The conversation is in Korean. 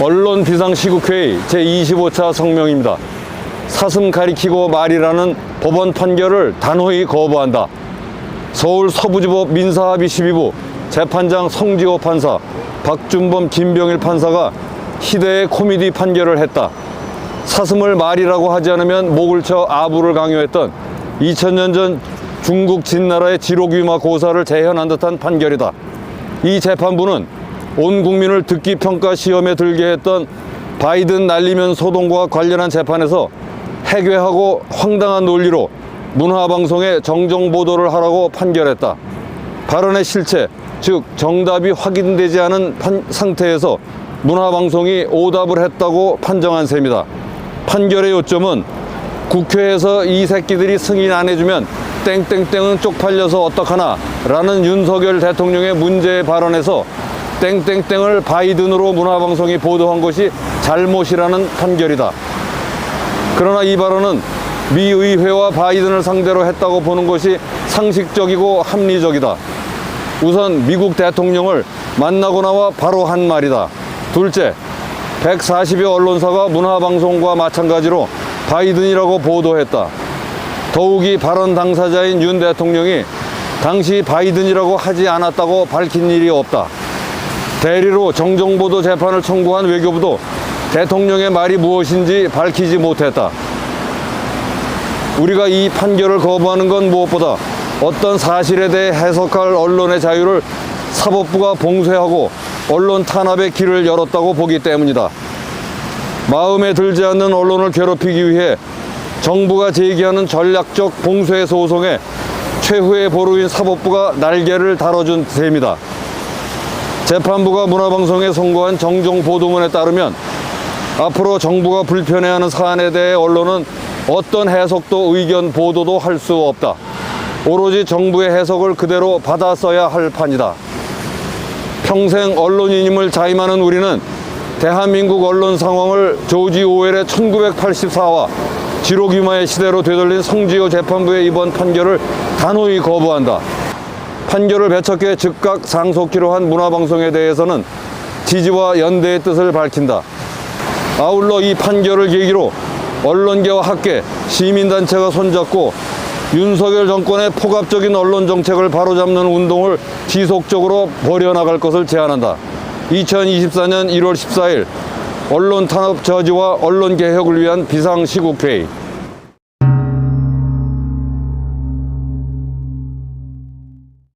언론 비상시국회의 제25차 성명입니다. 사슴 가리키고 말이라는 법원 판결을 단호히 거부한다. 서울 서부지법 민사합의 12부 재판장 성지호 판사, 박준범 김병일 판사가 희대의 코미디 판결을 했다. 사슴을 말이라고 하지 않으면 목을 쳐 아부를 강요했던 2000년 전 중국 진나라의 지록위마 고사를 재현한 듯한 판결이다. 이 재판부는 온 국민을 듣기 평가 시험에 들게 했던 바이든 날리면 소동과 관련한 재판에서 해괴하고 황당한 논리로 문화방송에 정정 보도를 하라고 판결했다. 발언의 실체, 즉 정답이 확인되지 않은 판- 상태에서 문화방송이 오답을 했다고 판정한 셈이다. 판결의 요점은 국회에서 이 새끼들이 승인 안 해주면 땡땡땡은 쪽팔려서 어떡하나 라는 윤석열 대통령의 문제 발언에서 땡땡땡을 바이든으로 문화방송이 보도한 것이 잘못이라는 판결이다. 그러나 이 발언은 미 의회와 바이든을 상대로 했다고 보는 것이 상식적이고 합리적이다. 우선 미국 대통령을 만나고 나와 바로 한 말이다. 둘째, 140여 언론사가 문화방송과 마찬가지로 바이든이라고 보도했다. 더욱이 발언 당사자인 윤 대통령이 당시 바이든이라고 하지 않았다고 밝힌 일이 없다. 대리로 정정보도 재판을 청구한 외교부도 대통령의 말이 무엇인지 밝히지 못했다. 우리가 이 판결을 거부하는 건 무엇보다 어떤 사실에 대해 해석할 언론의 자유를 사법부가 봉쇄하고 언론 탄압의 길을 열었다고 보기 때문이다. 마음에 들지 않는 언론을 괴롭히기 위해 정부가 제기하는 전략적 봉쇄 소송에 최후의 보루인 사법부가 날개를 달아준 셈이다. 재판부가 문화방송에 선고한 정정 보도문에 따르면 앞으로 정부가 불편해하는 사안에 대해 언론은 어떤 해석도 의견 보도도 할 수 없다. 오로지 정부의 해석을 그대로 받아 써야 할 판이다. 평생 언론인임을 자임하는 우리는 대한민국 언론 상황을 조지 오웰의 1984와 지록유마의 시대로 되돌린 성지호 재판부의 이번 판결을 단호히 거부한다. 판결을 배척해 즉각 상속키로 한 문화방송에 대해서는 지지와 연대의 뜻을 밝힌다. 아울러 이 판결을 계기로 언론계와 학계, 시민단체가 손잡고 윤석열 정권의 포갑적인 언론 정책을 바로잡는 운동을 지속적으로 벌여나갈 것을 제안한다. 2024년 1월 14일 언론 탄압 저지와 언론 개혁을 위한 비상시국회의